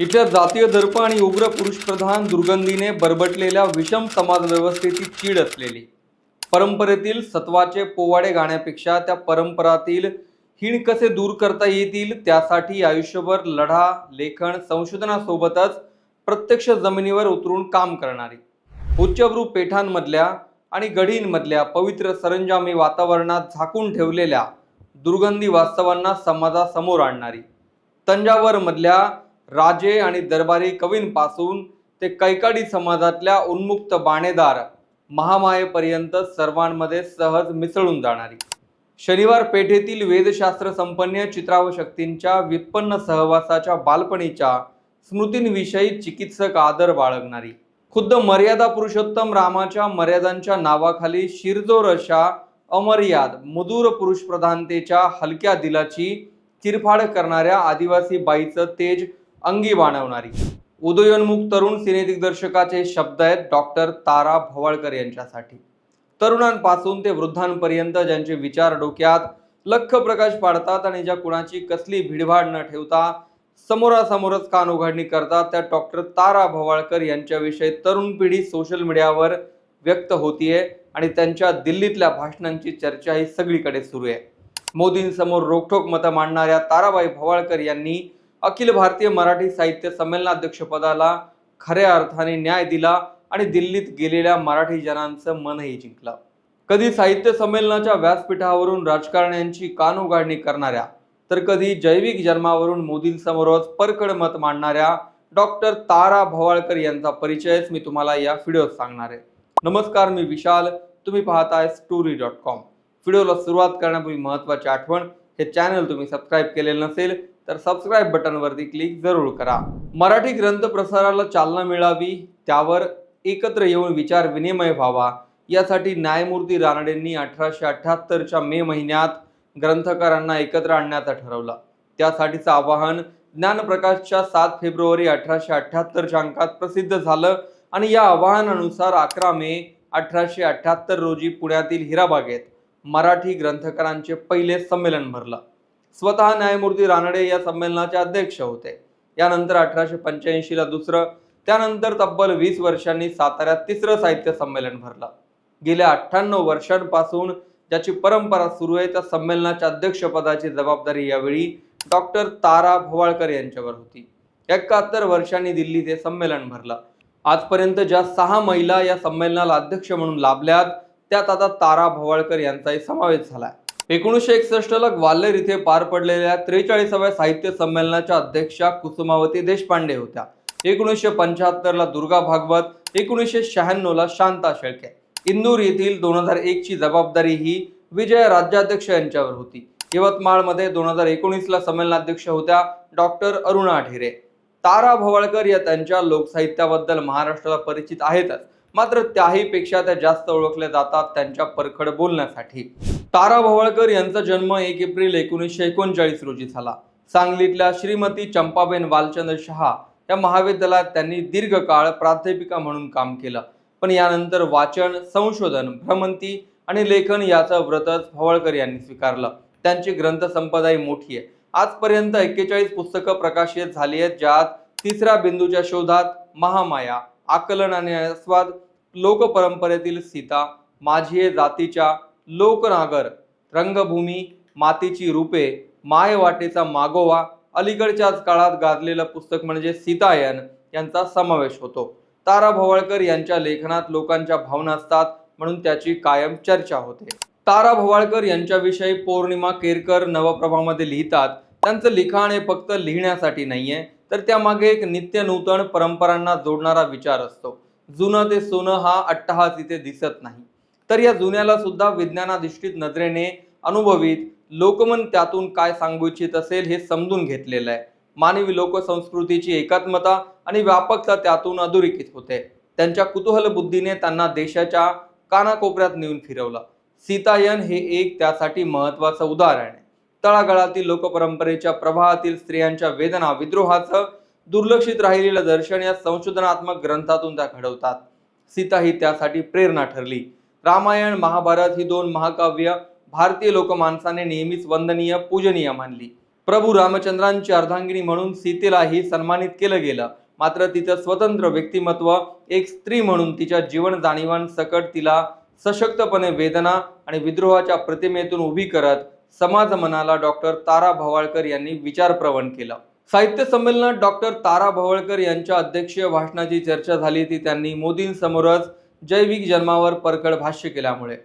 इथल्या जातीय दर्प आणि उग्र पुरुषप्रधान दुर्गंधीने बरबटलेल्या विषम समाज व्यवस्थेची चीड असलेली. परंपरेतील सत्वाचे पोवाडे गाण्यापेक्षा त्या परंपरातील हिण कसे दूर करता येतील त्यासाठी आयुष्यभर लढा लेखन संशोधनासोबतच प्रत्यक्ष जमिनीवर उतरून काम करणारी. उच्चभ्रू पेठांमधल्या आणि गढींमधल्या पवित्र सरंजामी वातावरणात झाकून ठेवलेल्या दुर्गंधी वास्तवांना समाजासमोर आणणारी. तंजावरमधल्या राजे आणि दरबारी कवींपासून ते कैकाडी समाजातल्या उन्मुक्त बाणेदार महामायेपर्यंत सर्वांमध्ये सहज मिसळून जाणारी. शनिवार पेठेतील वेदशास्त्र संपन्न चित्रावशक्तींच्या व्युत्पन्न सहवासाच्या बालपणीच्या स्मृतींविषयी चिकित्सक आदर बाळगणारी. खुद्द मर्यादा पुरुषोत्तम रामाच्या मर्यादांच्या नावाखाली शिरजोर अशा अमर्याद मधुर पुरुषप्रधानतेच्या हलक्या दिलाची चिरफाड करणाऱ्या आदिवासी बाईचं तेज अंगी बाणवणारी. उदयोन्मुख तरुण सिनेदिग्दर्शकाचे शब्द आहेत डॉक्टर तारा भवाळकर यांच्यासाठी. तरुणांपासून ते वृद्धांपर्यंत ज्यांचे विचार डोक्यात लख प्रकाश पाडतात आणि ज्या कुणाची कसली भिडभाड न ठेवता समोरासमोरच कान उघडणी करतात त्या डॉक्टर तारा भवाळकर यांच्याविषयी तरुण पिढी सोशल मीडियावर व्यक्त होतीये आणि त्यांच्या दिल्लीतल्या भाषणांची चर्चा ही सगळीकडे सुरू आहे. मोदींसमोर रोखठोक मतं मांडणाऱ्या ताराबाई भवाळकर यांनी अखिल भारतीय मराठी साहित्य संमेलनाध्यक्षपदाला खऱ्या अर्थाने न्याय दिला आणि दिल्लीत गेलेल्या मराठी जनांचं मनही जिंकलं. कधी साहित्य संमेलनाच्या व्यासपीठावरून राजकारण्यांची कानोगाडणी करणाऱ्या तर कधी जैविक जन्मावरून मोदींसमोरच परकड मत मांडणाऱ्या डॉक्टर तारा भवाळकर यांचा परिचयच मी तुम्हाला या व्हिडिओत सांगणार आहे. नमस्कार मी विशाल. तुम्ही पाहताय स्टोरी डॉट कॉम व्हिडिओला सुरुवात करण्यापूर्वी महत्त्वाची आठवण हे चॅनल तुम्ही सबस्क्राईब केलेलं नसेल तर सबस्क्राईब बटनवरती क्लिक जरूर करा. मराठी ग्रंथ प्रसाराला चालना मिळावी त्यावर एकत्र येऊन विचार विनिमय व्हावा. यासाठी न्यायमूर्ती रानडेंनी अठराशे अठ्याहत्तरच्या मे महिन्यात ग्रंथकारांना एकत्र आणण्याचा ठरवलं. त्यासाठीचं आवाहन ज्ञानप्रकाशच्या सात फेब्रुवारी अठराशे अठ्याहत्तरच्या अंकात प्रसिद्ध झालं आणि या आवाहनानुसार अकरा मे अठराशे अठ्याहत्तर रोजी पुण्यातील हिराबागेत मराठी ग्रंथकारांचे पहिले संमेलन भरलं. स्वतः न्यायमूर्ती रानडे या संमेलनाचे अध्यक्ष होते. यानंतर अठराशे पंच्याऐंशीला दुसरं त्यानंतर तब्बल वीस वर्षांनी साताऱ्यात तिसरं साहित्य संमेलन भरलं. गेल्या अठ्ठ्याण्णव वर्षांपासून ज्याची परंपरा सुरू आहे त्या संमेलनाच्या अध्यक्षपदाची जबाबदारी यावेळी डॉक्टर तारा भवाळकर यांच्यावर होती. एकाहत्तर वर्षांनी दिल्लीत हे संमेलन भरलं. आजपर्यंत ज्या सहा महिला या संमेलनाला अध्यक्ष म्हणून लाभल्यात त्यात आता तारा भवाळकर यांचाही समावेश झालाय. एकोणीसशे एकसष्टला ग्वाल्हेर इथे पार पडलेल्या त्रेचाळीसाव्या साहित्य संमेलनाच्या अध्यक्षा कुसुमावती देशपांडे होत्या. एकोणीसशे पंच्याहत्तरला दुर्गा भागवत एकोणीसशे शहाण्णवला शांता शेळके. इंदूर येथील दोन हजार एकची जबाबदारी ही विजय राज्याध्यक्ष यांच्यावर होती. यवतमाळमध्ये दोन हजार एकोणीसला संमेलनाध्यक्ष होत्या डॉक्टर अरुणा ढेरे. तारा भवाळकर या त्यांच्या लोकसाहित्याबद्दल महाराष्ट्राला परिचित आहेतच. मात्र त्याही पेक्षा त्या जास्त ओळखल्या जातात त्यांच्या परखड बोलण्यासाठी. तारा भवळकर यांचा जन्म एक एप्रिल एकोणीसशे एकोणचाळीस रोजी झाला. सांगलीतल्या श्रीमती चंपाबेन वालचंद्र शहा या महाविद्यालयात त्यांनी दीर्घकाळ प्राध्यापिका म्हणून काम केलं. पण यानंतर वाचन संशोधन भ्रमंती आणि लेखन याचं व्रतच भवळकर यांनी स्वीकारलं. त्यांची ग्रंथसंपदाही मोठी आहे. आजपर्यंत एक्केचाळीस पुस्तकं प्रकाशित झाली आहेत ज्यात तिसऱ्या बिंदूच्या शोधात महामाया आकलन आणि आस्वाद लोकपरंपरेतील सीता माझी जातीच्या लोकनागर रंगभूमी मातीची रूपे मायवाटेचा मागोवा अलीकडच्याच काळात गाजलेलं पुस्तक म्हणजे सीतायन यांचा समावेश होतो. तारा भवाळकर यांच्या लेखनात लोकांच्या भावना असतात म्हणून त्याची कायम चर्चा होते. तारा भवाळकर यांच्याविषयी पौर्णिमा केरकर नवप्रभामध्ये लिहितात त्यांचं लिखाण हे फक्त लिहिण्यासाठी नाहीये तर त्यामागे एक नित्य नूतन परंपरांना जोडणारा विचार असतो. जुनं ते सोनं हा अट्टहास इथे दिसत नाही. तर या जुन्याला सुद्धा विज्ञानाधिष्ठित नजरेने अनुभवित लोकमन त्यातून काय सांगू इच्छित असेल हे समजून घेतलेलं आहे. मानवी लोकसंस्कृतीची एकात्मता आणि व्यापकता त्यातून अधोरेखित होते. त्यांच्या कुतूहल बुद्धीने त्यांना देशाच्या कानाकोपऱ्यात नेऊन फिरवलं. सीतायन हे एक त्यासाठी महत्वाचं उदाहरण आहे. तळागाळातील लोकपरंपरेच्या प्रवाहातील स्त्रियांच्या वेदना विद्रोहाचं दुर्लक्षित राहिलेलं दर्शन या संशोधनात्मक ग्रंथातून त्या घडवतात. सीता ही त्यासाठी प्रेरणा ठरली. रामायण महाभारत ही दोन महाकाव्य भारतीय लोकमानसाने नेहमीच वंदनीय पूजनीय मानली. प्रभू रामचंद्रांची अर्धांगिनी म्हणून सीतेलाही सन्मानित केलं गेलं. मात्र तिचं स्वतंत्र व्यक्तिमत्व एक स्त्री म्हणून तिच्या जीवन जाणीवान सकट तिला सशक्तपणे वेदना आणि विद्रोहाच्या प्रतिमेतून उभी करत समाज मनाला डॉक्टर तारा भवाळकर यांनी विचारप्रवण केलं. साहित्य संमेलनात डॉक्टर तारा भवळकर यांच्या अध्यक्षीय भाषणाची चर्चा झाली ती त्यांनी मोदींसमोरच जैविक जन्मावर परकड भाष्य केल्यामुळे.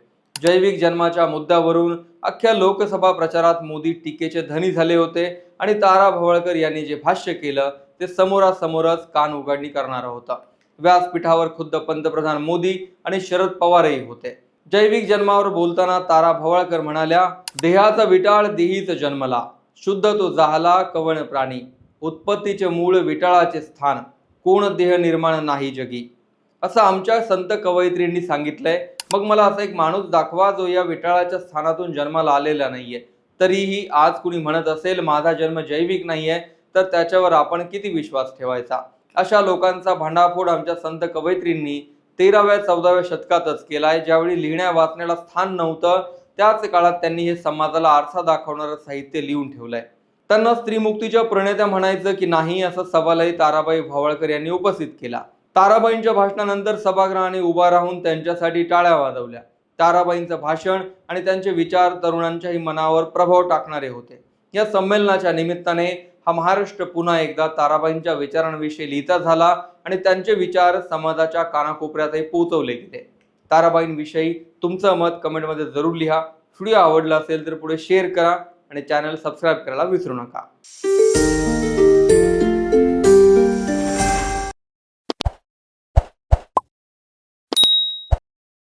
जैविक जन्माच्या मुद्द्यावरून अख्ख्या लोकसभा प्रचारात मोदी टीकेचे धनी झाले होते आणि तारा भवळकर यांनी जे भाष्य केलं ते समोरासमोरच कान उघडणी करणारं होतं. व्यासपीठावर खुद्द पंतप्रधान मोदी आणि शरद पवारही होते. जैविक जन्मावर बोलताना तारा भवळकर म्हणाल्या देहाचा विटाळ देहीच जन्मला. शुद्ध तो जाहला कवण प्राणी. उत्पत्तीचे मूळ विटाळाचे स्थान. कोण देह निर्माण नाही जगी. असं आमच्या संत कवयित्रींनी सांगितलंय. मग मला असा एक माणूस दाखवा जो या विटाळाच्या स्थानातून जन्माला आलेला नाहीये. तरीही आज कुणी म्हणत असेल माझा जन्म जैविक नाहीये तर त्याच्यावर आपण किती विश्वास ठेवायचा? अशा लोकांचा भांडाफोड आमच्या संत कवयित्रींनी तेराव्या चौदाव्या शतकातच केलाय ज्यावेळी लिहिण्या वाचण्याला स्थान नव्हतं त्याच काळात त्यांनी हे समाजाला आरसा दाखवणारं साहित्य लिहून ठेवलंय. त्यांना स्त्रीमुक्तीच्या प्रणेत्या म्हणायचं की नाही असा सवालही ताराबाई भावळकर यांनी उपस्थित केला. ताराबाईंच्या भाषणानंतर सभागृहाने उभा राहून त्यांच्यासाठी टाळ्या वाजवल्या. ताराबाईंचं भाषण आणि त्यांचे विचार तरुणांच्याही मनावर प्रभाव टाकणारे होते. या संमेलनाच्या निमित्ताने हा महाराष्ट्र पुन्हा एकदा ताराबाईंच्या विचारांविषयी लिहिता झाला आणि त्यांचे विचार समाजाच्या कानाकोपऱ्यातही पोहोचवले गेले. ताराबाईंविषयी तुमचं मत कमेंटमध्ये जरूर लिहा. व्हिडिओ आवडला असेल तर पुढे शेअर करा आणि चॅनल सबस्क्राईब करायला विसरू नका.